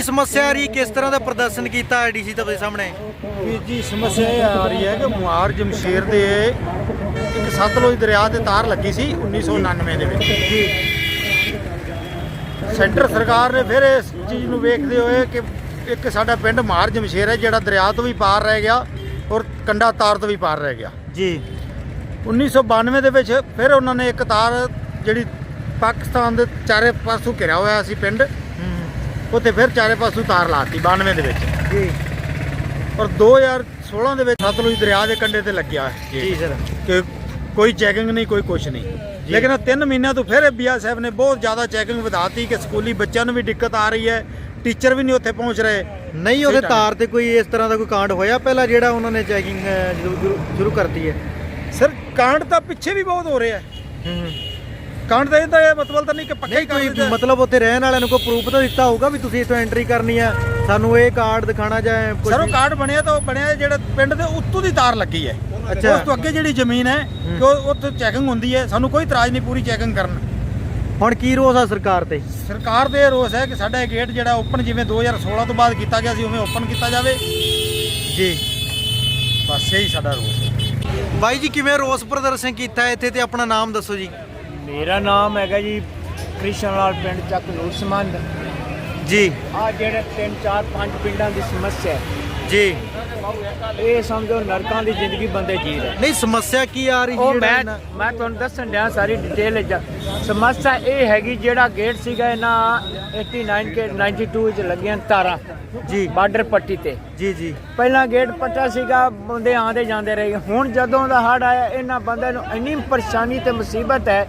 ਸਮੱਸਿਆ ਆ ਰਹੀ? ਕਿਸ ਤਰ੍ਹਾਂ ਦਾ ਪ੍ਰਦਰਸ਼ਨ ਕੀਤਾ ਡੀਸੀ ਤੁਹਾਡੇ ਸਾਹਮਣੇ? ਵੀਰ ਜੀ ਸਮੱਸਿਆ ਇਹ ਆ ਰਹੀ ਹੈ ਕਿ ਮੁਹਾਰ ਜਮਸ਼ੇਰ ਦੇ ਇੱਕ ਸਤਲੁਜ ਦਰਿਆ ਤੇ ਤਾਰ ਲੱਗੀ ਸੀ 1999 ਦੇ ਵਿੱਚ। ਸੈਂਟਰ ਸਰਕਾਰ ਨੇ ਫਿਰ ਇਸ ਚੀਜ਼ ਨੂੰ ਵੇਖਦੇ ਹੋਏ ਕਿ ਇੱਕ ਸਾਡਾ ਪਿੰਡ ਮੁਹਾਰ ਜਮਸ਼ੇਰ ਹੈ ਜਿਹੜਾ ਦਰਿਆ ਤੋਂ ਵੀ ਪਾਰ ਰਹਿ ਗਿਆ ਔਰ ਕੰਡਾ ਤਾਰ ਤੋਂ ਵੀ ਪਾਰ ਰਹਿ ਗਿਆ। ਜੀ। 1992 ਦੇ ਵਿੱਚ ਫਿਰ ਉਹਨਾਂ ਨੇ ਇੱਕ ਤਾਰ ਜਿਹੜੀ ਪਾਕਿਸਤਾਨ ਦੇ ਚਾਰੇ ਪਾਸੋਂ ਘਿਰਿਆ ਹੋਇਆ ਸੀ ਪਿੰਡ ਉੱਥੇ ਫਿਰ ਚਾਰੇ ਪਾਸੋਂ ਤਾਰ ਲਾਤੀ 92 ਦੇ ਵਿੱਚ। ਜੀ। ਔਰ 2016 ਦੇ ਵਿੱਚ ਸਤਲੁਜ ਦਰਿਆ ਦੇ ਕੰਢੇ ਤੇ ਲੱਗਿਆ ਹੈ ਜੀ ਸਰ। ਕਿ ਕੋਈ ਚੈਕਿੰਗ ਨਹੀਂ ਕੋਈ ਕੁਛ ਨਹੀਂ। ਲੇਕਿਨ ਇਹ ਤਿੰਨ ਮਹੀਨਿਆਂ ਤੋਂ ਫਿਰ ਬੀਆ ਸਾਹਿਬ ਨੇ ਬਹੁਤ ਜ਼ਿਆਦਾ ਚੈਕਿੰਗ ਵਧਾਤੀ ਕਿ ਸਕੂਲੀ ਬੱਚਿਆਂ ਨੂੰ ਵੀ ਦਿੱਕਤ ਆ ਰਹੀ ਹੈ ਟੀਚਰ ਵੀ ਨਹੀਂ ਉੱਥੇ ਪਹੁੰਚ ਰਹੇ। ਨਹੀਂ ਉਹਦੇ ਤਾਰ ਤੇ ਕੋਈ ਇਸ ਤਰ੍ਹਾਂ ਦਾ ਕੋਈ ਕਾਂਡ ਹੋਇਆ ਪਹਿਲਾਂ ਜਿਹੜਾ ਉਹਨਾਂ ਨੇ ਚੈਕਿੰਗ ਸ਼ੁਰੂ ਕਰਤੀ ਹੈ? ਸਰ ਕਾਂਡ ਤਾਂ ਪਿੱਛੇ ਵੀ ਬਹੁਤ ਹੋ ਰਿਹਾ ਹੈ। ਕਾਂਡ ਤਾਂ ਇਹਦਾ ਇਹ ਮਤਲਬ ਤਾਂ ਨਹੀਂ ਕਿ ਪੱਕਾ ਹੀ ਕੋਈ ਕਾਂਡ ਮਤਲਬ ਉੱਥੇ ਰਹਿਣ ਵਾਲਿਆਂ ਨੂੰ ਕੋਈ ਪ੍ਰੂਫ ਤਾਂ ਦਿੱਤਾ ਹੋਊਗਾ ਵੀ ਤੁਸੀਂ ਇੱਥੋਂ ਐਂਟਰੀ ਕਰਨੀ ਆ ਸਾਨੂੰ ਇਹ ਕਾਰਡ ਦਿਖਾਣਾ ਜਾਂ ਕੁਛ ਸਰ ਉਹ? ਕਾਰਡ ਬਣਿਆ ਤਾਂ ਉਹ ਬਣਿਆ ਜਿਹੜਾ ਪਿੰਡ ਦੇ ਉੱਤੋਂ ਦੀ ਤਾਰ ਲੱਗੀ ਹੈ। ਅੱਛਾ। ਉਸ ਤੋਂ ਅੱਗੇ ਜਿਹੜੀ ਜ਼ਮੀਨ ਹੈ ਕਿ ਉਹ ਉੱਥੇ ਚੈਕਿੰਗ ਹੁੰਦੀ ਹੈ ਸਾਨੂੰ ਕੋਈ ਇਤਰਾਜ਼ ਨਹੀਂ ਪੂਰੀ ਚੈਕਿੰਗ ਕਰਨ। ਹੁਣ ਕੀ ਰੋਸ ਆ ਸਰਕਾਰ ਤੇ? ਸਰਕਾਰ ਦੇ ਰੋਸ ਹੈ ਕਿ ਸਾਡਾ ਇਹ ਗੇਟ ਜਿਹੜਾ ਓਪਨ ਜਿਵੇਂ 2016 ਤੋਂ ਬਾਅਦ ਕੀਤਾ ਗਿਆ ਸੀ ਉਵੇਂ ਓਪਨ ਕੀਤਾ ਜਾਵੇ। ਜੀ। ਬਸ ਇਹੀ ਸਾਡਾ ਰੋਸ ਹੈ। ਬਾਈ ਜੀ ਕਿਵੇਂ ਰੋਸ ਪ੍ਰਦਰਸ਼ਨ ਕੀਤਾ ਇੱਥੇ ਤੇ ਆਪਣਾ ਨਾਮ ਦੱਸੋ ਜੀ? ਮੇਰਾ ਨਾਮ ਹੈਗਾ ਜੀ ਕ੍ਰਿਸ਼ਨ ਲਾਲ ਪਿੰਡ ਚੱਕ ਨੂਰ ਸਮੰਦ ਜੀ। ਆ ਜਿਹੜੇ ਤਿੰਨ ਚਾਰ ਪੰਜ ਪਿੰਡਾਂ ਦੀ ਸਮੱਸਿਆ ਹੈ, ਜੀ। ਇਹ ਸਮਝੋ ਨਰਕਾਂ ਦੀ ਜ਼ਿੰਦਗੀ ਬੰਦੇ ਜੀ ਰਹੇ। ਨਹੀਂ ਸਮੱਸਿਆ ਕੀ ਆ ਰਹੀ ਉਹ ਮੈਂ ਮੈਂ ਤੁਹਾਨੂੰ ਦੱਸਣ ਡਿਆ ਸਾਰੀ ਡਿਟੇਲ ਸਮੱਸਿਆ ਇਹ ਹੈਗੀ ਜਿਹੜਾ ਗੇਟ ਸੀਗਾ ਇਹਨਾਂ 89 ਕੇ 92 ਵਿੱਚ ਲੱਗੀਆਂ ਤਾਰਾਂ ਜੀ। ਬਾਰਡਰ ਪੱਟੀ ਤੇ। ਜੀ ਜੀ। ਪਹਿਲਾਂ ਗੇਟ ਪੱਟਾ ਸੀਗਾ ਬੰਦੇ ਆਂਦੇ ਜਾਂਦੇ ਰਹੇ। ਹੁਣ ਜਦੋਂ ਦਾ ਹੜ ਆਇਆ ਇਹਨਾਂ ਬੰਦਿਆਂ ਨੂੰ ਇੰਨੀ ਪਰੇਸ਼ਾਨੀ ਤੇ ਮੁਸੀਬਤ ਹੈ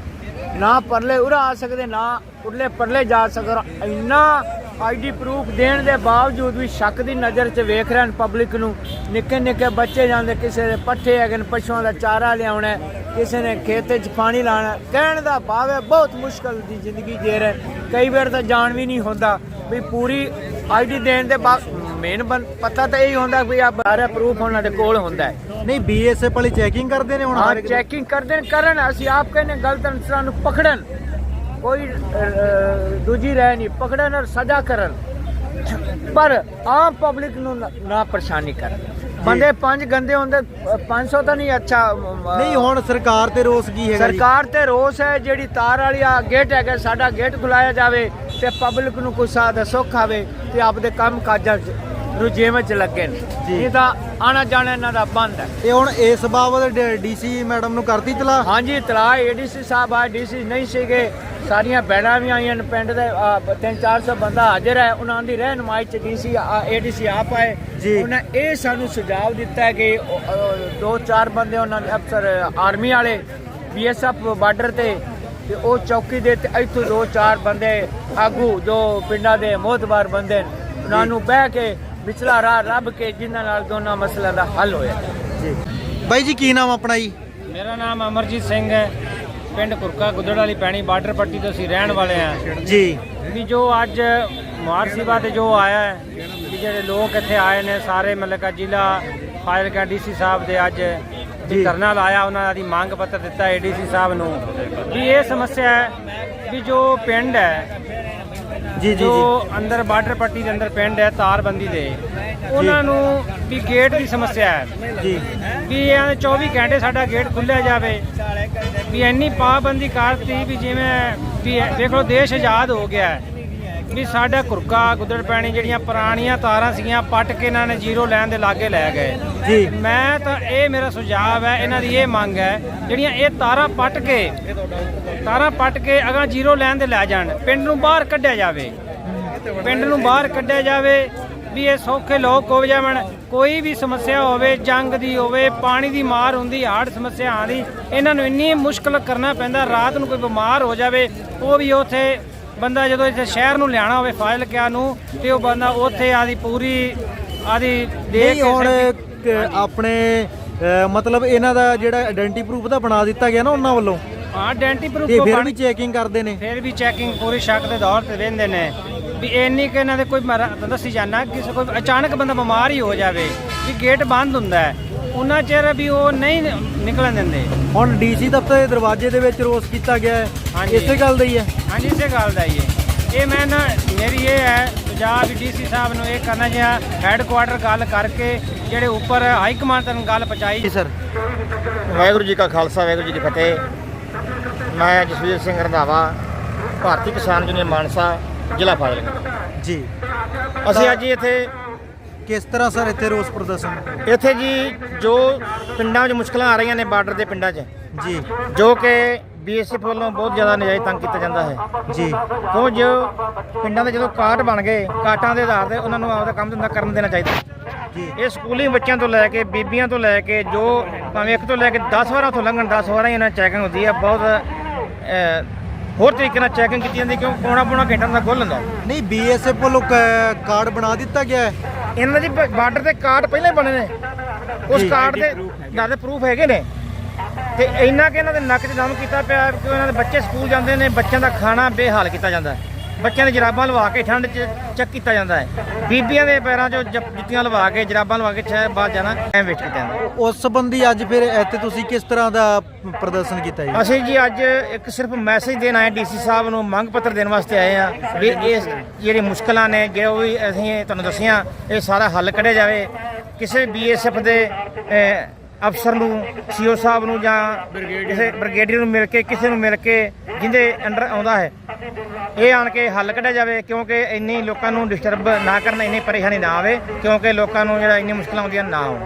ਨਾ ਪਰਲੇ ਉਰਾ ਆ ਸਕਦੇ, ਨਾ ਉਰਲੇ ਪਰਲੇ ਜਾ ਸਕਦੇ ਇੰਨਾ ਆਈਡੀ ਪ੍ਰੂਫ ਦੇਣ ਦੇ ਬਾਵਜੂਦ ਵੀ ਸ਼ੱਕ ਦੀ ਨਜ਼ਰ 'ਚ ਵੇਖ ਰਹੇ ਹਨ ਪਬਲਿਕ ਨੂੰ। ਨਿੱਕੇ ਨਿੱਕੇ ਬੱਚੇ ਜਾਂਦੇ, ਕਿਸੇ ਦੇ ਪੱਠੇ ਹੈਗੇ ਨੇ, ਪਸ਼ੂਆਂ ਦਾ ਚਾਰਾ ਲਿਆਉਣਾ ਕਿਸੇ ਨੇ ਖੇਤ 'ਚ ਪਾਣੀ ਲਾਣਾ ਕਹਿਣ ਦਾ ਭਾਵ ਹੈ ਬਹੁਤ ਮੁਸ਼ਕਲ ਦੀ ਜ਼ਿੰਦਗੀ ਜੀ ਰਹੇ। ਕਈ ਵਾਰ ਤਾਂ ਜਾਣ ਵੀ ਨਹੀਂ ਹੁੰਦਾ ਵੀ ਪੂਰੀ ਆਈਡੀ ਦੇਣ ਦੇ ਬਾਅਦ ਮੇਨ ਪਤਾ ਤਾਂ ਇਹੀ ਹੁੰਦਾ ਵੀ ਆ ਬਾਰੇ ਪ੍ਰੂਫ ਉਹਨਾਂ ਦੇ ਕੋਲ ਹੁੰਦਾ ਹੈ। ਨਹੀਂ ਬੀਐਸਐਫ ਵਾਲੀ ਚੈਕਿੰਗ ਕਰਦੇ ਨੇ ਹੁਣ ਹਾਂ? ਚੈਕਿੰਗ ਕਰਦੇ ਨੇ ਕਰਨ ਅਸੀਂ ਆਪ ਕਹਿੰਦੇ ਗਲਤ ਅਨਸਰਾਂ ਨੂੰ ਪਕੜਨ। ਕੋਈ ਦੂਜੀ ਰਹਿ ਨਹੀਂ ਪਕੜਨ ਔਰ ਸਜ਼ਾ ਕਰਨ। ਪਰ ਆਮ ਪਬਲਿਕ ਨੂੰ ਨਾ- ਪਰੇਸ਼ਾਨੀ ਕਰਨ। ਬੰਦੇ ਪੰਜ ਗੰਦੇ ਹੁੰਦੇ 500 ਤਾਂ ਨਹੀਂ ਅੱਛਾ ਨਹੀਂ ਹੁਣ ਸਰਕਾਰ ਤੇ ਰੋਸ ਕੀ ਹੈਗਾ ਸਰਕਾਰ ਤੇ ਰੋਸ ਹੈ ਜਿਹੜੀ ਤਾਰ ਵਾਲੀ ਆ ਗੇਟ ਹੈਗਾ ਸਾਡਾ ਗੇਟ ਖੁਲਾਇਆ ਜਾਵੇ ਤੇ ਪਬਲਿਕ ਨੂੰ ਕੋਈ ਸਾਦਾ ਸੁੱਖ ਆਵੇ ਤੇ ਆਪਦੇ ਕੰਮ ਕਾਜਾਂ 'ਚ ਰੁਝੇਵੇਂ 'ਚ ਲੱਗੇ ਨੇ। ਜੀ। ਇਹ ਤਾਂ ਆਣਾ ਜਾਣਾ ਇਹਨਾਂ ਦਾ ਬੰਦ ਹੈ। ਇਹ ਹੁਣ ਇਸ ਬਾਬਤ ਡੀਸੀ ਮੈਡਮ ਨੂੰ ਕਰਤੀ ਤਲਾ ਹਾਂਜੀ ਤਲਾ ਏਡੀਸੀ ਸਾਹਿਬ ਆ ਡੀਸੀ ਨਹੀਂ ਸੀਗੇ। ਸਾਰੀਆਂ ਬੈੜਾਂ ਵੀ ਆਈਆਂ ਨੇ ਪਿੰਡ ਦੇ। ਆ, ਤਿੰਨ 400 ਬੰਦਾ ਹਾਜ਼ਰ ਹੈ। ਉਹਨਾਂ ਦੀ ਰਹਿਨਮਾਈ ਚ ਡੀਸੀ ਏਡੀਸੀ ਆਪ ਆਏ। ਉਹਨਾਂ ਇਹ ਸਾਨੂੰ ਸੁਝਾਅ ਦਿੱਤਾ ਕਿ ਦੋ ਚਾਰ ਬੰਦੇ ਉਹਨਾਂ ਦੇ ਅਫਸਰ ਆਰਮੀ ਵਾਲੇ ਬੀਐਸਐਫ ਬਾਰਡਰ ਤੇ ਤੇ ਉਹ ਚੌਕੀ ਦੇ ਤੇ ਇੱਥੋਂ ਦੋ ਚਾਰ ਬੰਦੇ ਆਗੂ ਜੋ ਪਿੰਡਾਂ ਦੇ ਮੋਹਤਬਾਰ ਬੰਦੇ ਨੇ। ਉਹਨਾਂ ਨੂੰ ਬਹਿ ਕੇ ਵਿਚਲਾ ਰਾਹ ਰੱਬ ਕੇ ਜਿਨ੍ਹਾਂ ਨਾਲ ਦੋਨਾਂ ਮਸਲਿਆਂ ਦਾ ਹੱਲ ਹੋਇਆ। ਜੀ। ਬਾਈ ਜੀ ਕੀ ਨਾਮ ਆਪਣਾ ਜੀ? ਮੇਰਾ ਨਾਮ ਅਮਰਜੀਤ ਸਿੰਘ ਹੈ। ਪਿੰਡ ਕੁਰਕਾ ਗੁੱਦੜ ਵਾਲੀ ਪੈਣੀ ਬਾਰਡਰ ਪੱਟੀ ਤੋਂ ਅਸੀਂ ਰਹਿਣ ਵਾਲੇ ਹਾਂ। ਜੀ। ਵੀ ਜੋ ਅੱਜ ਮੁਹਾਰਸੀਬਾ ਤੇ ਜੋ ਆਇਆ ਹੈ ਵੀ ਜਿਹੜੇ ਲੋਕ ਇੱਥੇ ਆਏ ਨੇ ਸਾਰੇ ਮਤਲਬ ਕਿ ਜ਼ਿਲ੍ਹਾ ਫਾਜ਼ਿਲਕਾ ਡੀਸੀ ਸਾਹਿਬ ਦੇ ਅੱਜ ਵੀ ਧਰਨਾ ਲਾਇਆ ਉਹਨਾਂ ਦੀ ਮੰਗ ਪੱਤਰ ਦਿੱਤਾ ਏਡੀਸੀ ਸਾਹਿਬ ਨੂੰ। ਵੀ ਇਹ ਸਮੱਸਿਆ ਹੈ ਵੀ ਜੋ ਪਿੰਡ ਹੈ ਜੀ ਜੀ ਅੰਦਰ ਬਾਰਡਰ ਪੱਟੀ ਦੇ ਅੰਦਰ ਪਿੰਡ ਹੈ ਤਾਰਬੰਦੀ ਦੇ। ਉਹਨਾਂ ਨੂੰ ਵੀ ਗੇਟ ਦੀ ਸਮੱਸਿਆ ਹੈ। ਜੀ। ਵੀ ਇਹ 24 ਘੰਟੇ ਸਾਡਾ ਗੇਟ ਖੁੱਲਿਆ ਜਾਵੇ। ਵੀ ਇੰਨੀ ਪਾਬੰਦੀ ਕਰਤੀ ਵੀ ਜਿਵੇਂ ਵੀ ਦੇਖ ਲਓ ਦੇਸ਼ ਆਜ਼ਾਦ ਹੋ ਗਿਆ ਹੈ। ਵੀ ਸਾਡਾ ਕੁਰਕਾ ਗੁੱਦੜ ਪੈਣੀ ਜਿਹੜੀਆਂ ਪੁਰਾਣੀਆਂ ਤਾਰਾਂ ਸੀਗੀਆਂ ਪੱਟ ਕੇ ਇਹਨਾਂ ਨੇ ਜ਼ੀਰੋ ਲਾਈਨ ਦੇ ਲਾਗੇ ਲੈ ਗਏ। ਜੀ। ਮੈਂ ਤਾਂ ਇਹ ਮੇਰਾ ਸੁਝਾਅ ਹੈ ਇਹਨਾਂ ਦੀ ਇਹ ਮੰਗ ਹੈ ਜਿਹੜੀਆਂ ਇਹ ਤਾਰਾਂ ਪੱਟ ਕੇ ਤਾਰਾਂ ਪੱਟ ਕੇ ਅਗਾਂ ਜ਼ੀਰੋ ਲਾਈਨ ਦੇ ਲੈ ਜਾਣ। ਪਿੰਡ ਨੂੰ ਬਾਹਰ ਕੱਢਿਆ ਜਾਵੇ। ਪਿੰਡ ਨੂੰ ਬਾਹਰ ਕੱਢਿਆ ਜਾਵੇ ਵੀ ਇਹ ਸੌਖੇ ਲੋਕ ਹੋ ਜਾਵਣ। ਕੋਈ ਵੀ ਸਮੱਸਿਆ ਹੋਵੇ ਜੰਗ ਦੀ ਹੋਵੇ ਪਾਣੀ ਦੀ ਮਾਰ ਹੁੰਦੀ ਹੜ੍ਹ ਸਮੱਸਿਆ ਆਉਂਦੀ ਇਹਨਾਂ ਨੂੰ ਇੰਨੀ ਮੁਸ਼ਕਲ ਕਰਨਾ ਪੈਂਦਾ ਰਾਤ ਨੂੰ ਕੋਈ ਬਿਮਾਰ ਹੋ ਜਾਵੇ ਉਹ ਵੀ ਉਥੇ ਬੰਦਾ ਜਦੋਂ ਇੱਥੇ ਸ਼ਹਿਰ ਨੂੰ ਲਿਆਣਾ ਹੋਵੇ ਫਾਜ਼ਿਲ ਕਿਆ ਨੂੰ ਤੇ ਉਹ ਬੰਦਾ ਉੱਥੇ ਆਦੀ ਪੂਰੀ ਆਦੀ ਦੇਖ ਹੁਣ ਆਪਣੇ ਮਤਲਬ ਇਹਨਾਂ ਦਾ ਜਿਹੜਾ ਆਇਡੈਂਟੀ ਪ੍ਰੂਫ ਦਾ ਬਣਾ ਦਿੱਤਾ ਗਿਆ ਨਾ ਉਹਨਾਂ ਵੱਲੋਂ। ਹਾਂ ਆਇਡੈਂਟੀ ਪ੍ਰੂਫ ਤੇ ਕੋ ਫਿਰ ਵੀ ਚੈਕਿੰਗ ਕਰਦੇ ਨੇ? ਫਿਰ ਵੀ ਚੈਕਿੰਗ ਪੂਰੀ ਸ਼ੱਕ ਦੇ ਦੌਰ ਤੇ ਵੇਂਦੇ ਨੇ। ਵੀ ਇੰਨੀ ਕਿ ਇਹਨਾਂ ਦੇ ਕੋਈ ਮਰ- ਦੱਸੀ ਜਾਣਾ ਕਿਸੇ ਕੋਈ ਅਚਾਨਕ ਬੰਦਾ ਬਿਮਾਰ ਹੀ ਹੋ ਜਾਵੇ ਵੀ ਗੇਟ ਬੰਦ ਹੁੰਦਾ ਹੈ। ਉਹਨਾਂ ਚਿਰ ਵੀ ਉਹ ਨਹੀਂ ਨਿਕਲਣ ਦਿੰਦੇ। ਹੁਣ ਡੀਸੀ ਦਫ਼ਤਰ ਦੇ ਦਰਵਾਜ਼ੇ ਦੇ ਵਿੱਚ ਰੋਸ ਕੀਤਾ ਗਿਆ ਹੈ। ਹਾਂਜੀ। ਇਸੇ ਗੱਲ ਦਾ ਹੀ ਹੈ। ਹਾਂਜੀ ਇਸੇ ਗੱਲ ਦਾ ਹੀ ਹੈ। ਇਹ ਮੈਂ ਨਾ ਮੇਰੀ ਇਹ ਹੈ ਸੁਝਾਅ ਵੀ ਡੀਸੀ ਸਾਹਿਬ ਨੂੰ ਇਹ ਕਰਨਾ ਜਿਹਾ ਹੈੱਡਕੁਆਟਰ ਗੱਲ ਕਰਕੇ ਜਿਹੜੇ ਉੱਪਰ ਹਾਈ ਕਮਾਂਡ ਤੱਕ ਗੱਲ ਪਹੁੰਚਾਈ। ਜੀ ਸਰ। ਵਾਹਿਗੁਰੂ ਜੀ ਕਾ ਖਾਲਸਾ ਵਾਹਿਗੁਰੂ ਜੀ ਕੀ ਫਤਿਹ। ਮੈਂ ਜਸਵੀਰ ਸਿੰਘ ਰੰਧਾਵਾ ਭਾਰਤੀ ਕਿਸਾਨ ਯੂਨੀਅਨ ਮਾਨਸਾ ਜ਼ਿਲ੍ਹਾ ਫਾਜ਼ਿਲਕਾ। ਜੀ। ਅਸੀਂ ਅੱਜ ਇੱਥੇ ਕਿਸ ਤਰ੍ਹਾਂ ਸਰ ਇੱਥੇ ਰੋਸ ਪ੍ਰਦਰਸ਼ਨ? ਇੱਥੇ ਜੀ ਜੋ ਪਿੰਡਾਂ 'ਚ ਮੁਸ਼ਕਲਾਂ ਆ ਰਹੀਆਂ ਨੇ ਬਾਰਡਰ ਦੇ ਪਿੰਡਾਂ 'ਚ ਜੀ। ਜੋ ਕਿ ਬੀਐਸਐਫ ਵੱਲੋਂ ਬਹੁਤ ਜ਼ਿਆਦਾ ਨਜਾਇਜ਼ ਤੰਗ ਕੀਤਾ ਜਾਂਦਾ ਹੈ। ਜੀ। ਕਿਉਂ ਜੋ ਪਿੰਡਾਂ ਦੇ ਜਦੋਂ ਕਾਟ ਬਣ ਗਏ ਕਾਟਾਂ ਦੇ ਆਧਾਰ ਤੇ ਉਹਨਾਂ ਨੂੰ ਆਪਦਾ ਕੰਮ ਧੰਦਾ ਕਰਨ ਦੇਣਾ ਚਾਹੀਦਾ। ਜੀ। ਇਹ ਸਕੂਲੀ ਬੱਚਿਆਂ ਤੋਂ ਲੈ ਕੇ ਬੀਬੀਆਂ ਤੋਂ ਲੈ ਕੇ ਜੋ ਭਾਵੇਂ ਇੱਕ ਤੋਂ ਲੈ ਕੇ 10 ਵਾਰਾਂ ਤੋਂ ਲੰਘਣ 10 ਵਾਰਾਂ ਹੀ ਇਹਨਾਂ ਚੈਕਿੰਗ ਹੁੰਦੀ ਹੈ ਬਹੁਤ ਹੋਰ ਤਰੀਕੇ ਨਾਲ ਚੈਕਿੰਗ ਕੀਤੀ ਜਾਂਦੀ ਕਿਉਂ ਪੌਣਾ ਪੌਣਾ ਘੰਟਾ ਦਾ ਖੋਲ ਲੈਂਦਾ ਨਹੀਂ ਬੀਐਸਐਫ ਵੱਲੋਂ ਕ- ਕਾਰਡ ਬਣਾ ਦਿੱਤਾ ਗਿਆ ਹੈ। ਇਹਨਾਂ ਦੀ ਬਾਰਡਰ ਤੇ ਕਾਰਡ ਪਹਿਲਾਂ ਹੀ ਬਣੇ ਨੇ। ਉਸ ਕਾਰਡ ਦੇ ਦਾਦੇ ਪ੍ਰੂਫ ਹੈਗੇ ਨੇ। ਤੇ ਇੰਨਾ ਕਿ ਇਹਨਾਂ ਦੇ ਨੱਕ 'ਚ ਦਮ ਕੀਤਾ ਪਿਆ ਕਿ ਇਹਨਾਂ ਦੇ ਬੱਚੇ ਸਕੂਲ ਜਾਂਦੇ ਨੇ ਬੱਚਿਆਂ ਦਾ ਖਾਣਾ ਬੇਹਾਲ ਕੀਤਾ ਜਾਂਦਾ ਹੈ। ਬੱਚਿਆਂ ਦੇ ਜਰਾਬਾਂ ਲਵਾ ਕੇ ਠੰਡ 'ਚ ਚੱਕ ਕੀਤਾ ਜਾਂਦਾ ਹੈ। ਬੀਬੀਆਂ ਦੇ ਪੈਰਾਂ 'ਚੋਂ ਜਪ- ਜੁੱਤੀਆਂ ਲਵਾ ਕੇ ਜਰਾਬਾਂ ਲਵਾ ਕੇ ਸ਼ਹਿਰ ਬਾਹਰ ਜਾਣਾ ਐਂ ਵੇਚ ਕੀਤਾ ਜਾਂਦਾ ਉਸ ਸੰਬੰਧੀ ਅੱਜ ਫਿਰ ਇੱਥੇ ਤੁਸੀਂ ਕਿਸ ਤਰ੍ਹਾਂ ਦਾ ਪ੍ਰਦਰਸ਼ਨ ਕੀਤਾ ਜੀ? ਅਸੀਂ ਜੀ ਅੱਜ ਇੱਕ ਸਿਰਫ ਮੈਸੇਜ ਦੇਣ ਆਏ ਡੀਸੀ ਸਾਹਿਬ ਨੂੰ ਮੰਗ ਪੱਤਰ ਦੇਣ ਵਾਸਤੇ ਆਏ ਆ ਵੀ ਇਸ ਜਿਹੜੀ ਮੁਸ਼ਕਲਾਂ ਨੇ ਜੋ ਵੀ ਅਸੀਂ ਤੁਹਾਨੂੰ ਦੱਸੀਆਂ ਇਹ ਸਾਰਾ ਹੱਲ ਕੱਢਿਆ ਜਾਵੇ। ਕਿਸੇ ਬੀਐਸਐਫ ਦੇ ਅਹ, ਅਫਸਰ ਨੂੰ ਸੀਓ ਸਾਹਿਬ ਨੂੰ ਜਾਂ ਕਿਸੇ ਬ੍ਰਿਗੇਡੀਅਰ ਨੂੰ ਮਿਲ ਕੇ, ਕਿਸੇ ਨੂੰ ਮਿਲ ਕੇ ਜਿਹਦੇ ਅੰਡਰ ਆਉਂਦਾ ਹੈ। ਇਹ ਆਣ ਕੇ ਹੱਲ ਕੱਢਿਆ ਜਾਵੇ, ਕਿਉਂਕਿ ਇੰਨੀ ਲੋਕਾਂ ਨੂੰ ਡਿਸਟਰਬ ਨਾ ਕਰਨ, ਇੰਨੀ ਪਰੇਸ਼ਾਨੀ ਨਾ ਆਵੇ, ਕਿਉਂਕਿ ਲੋਕਾਂ ਨੂੰ ਜਿਹੜਾ ਇੰਨੀ ਮੁਸ਼ਕਲਾਂ ਆਉਂਦੀਆਂ ਨਾ ਹੋਣ